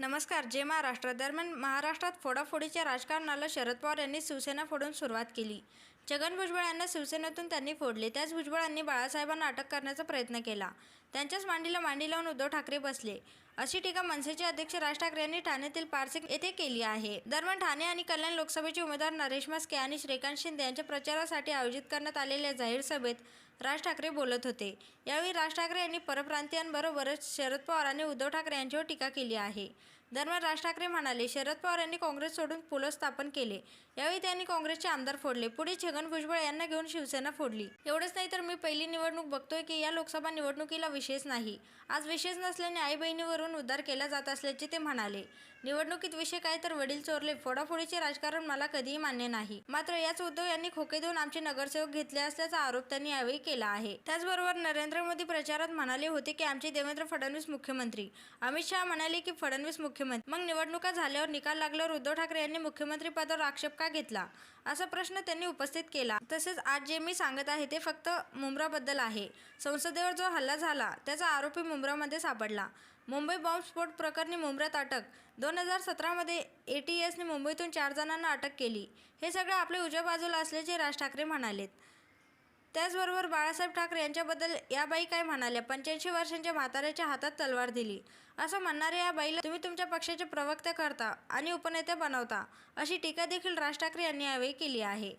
नमस्कार जय महाराष्ट्र दरम्यान महाराष्ट्रात फोडाफोडीच्या राजकारणाला शरद पवार यांनी शिवसेना फोडून सुरुवात केली. छगन भुजबळ यांना शिवसेनेतून त्यांनी फोडले. त्याच भुजबळांनी बाळासाहेबांना अटक करण्याचा प्रयत्न केला. त्यांच्याच मांडीला मांडी लावून उद्धव ठाकरे बसले. अशी टीका मनसेचे अध्यक्ष राज ठाकरे यांनी ठाण्यातील पारसिक येथे केली आहे. दरम्यान ठाणे आणि कल्याण लोकसभेचे उमेदवार नरेश मस्के आणि श्रीकांत शिंदे यांच्या प्रचारासाठी आयोजित करण्यात आलेल्या जाहीर सभेत राज ठाकरे बोलत होते. यावेळी राज ठाकरे यांनी परप्रांतीयांबरोबरच शरद पवार आणि उद्धव ठाकरे यांच्यावर टीका केली आहे. दरम्यान राज ठाकरे म्हणाले शरद पवार यांनी काँग्रेस सोडून पुलं स्थापन केले. यावेळी त्यांनी काँग्रेसचे आमदार फोडले. पुढे छगन भुजबळ यांना घेऊन शिवसेना फोडली. एवढंच नाही तर मी पहिली निवडणूक बघतोय की या लोकसभा निवडणुकीला विशेष नाही. आज विशेष नसल्याने आई बहिणीवरून उद्धार केला जात असल्याचे ते म्हणाले. निवडणुकीत विषय काय तर वडील चोरले. फोडाफोडीचे राजकारण मला कधीही मान्य नाही. मात्र याच उद्धव यांनी खोके देऊन आमचे नगरसेवक घेतले असल्याचा आरोप त्यांनी यावेळी केला. आहे. त्याचबरोबर नरेंद्र मोदी प्रचारात म्हणाले होते की आमचे देवेंद्र फडणवीस मुख्यमंत्री. अमित शहा म्हणाले की फडणवीस मुख्यमंत्री. मग निवडणुका झाल्यावर निकाल लागल्यावर उद्धव ठाकरे यांनी मुख्यमंत्री पदावर आक्षेप का घेतला? असा प्रश्न त्यांनी उपस्थित केला. तसेच आज जे मी सांगत आहे ते फक्त मुंब्राबद्दल आहे. संसदेवर जो हल्ला झाला त्याचा आरोपी मुंब्रामध्ये सापडला. मुंबई बॉम्बस्फोट प्रकरणी मुंब्रात अटक. दोन हजार सतरामध्ये ए टी एसने मुंबईतून चार जणांना अटक केली. हे सगळं आपल्या उजव्या बाजूला असल्याचे राज ठाकरे म्हणालेत. त्याचबरोबर बाळासाहेब ठाकरे यांच्याबद्दल या बाई काय म्हणाल्या? पंच्याऐंशी वर्षांच्या म्हाताऱ्याच्या हातात तलवार दिली. असं म्हणणाऱ्या या बाईला तुम्ही तुमच्या पक्षाचे प्रवक्ते करता आणि उपनेते बनवता अशी टीका देखील राज ठाकरे यांनी यावेळी केली आहे.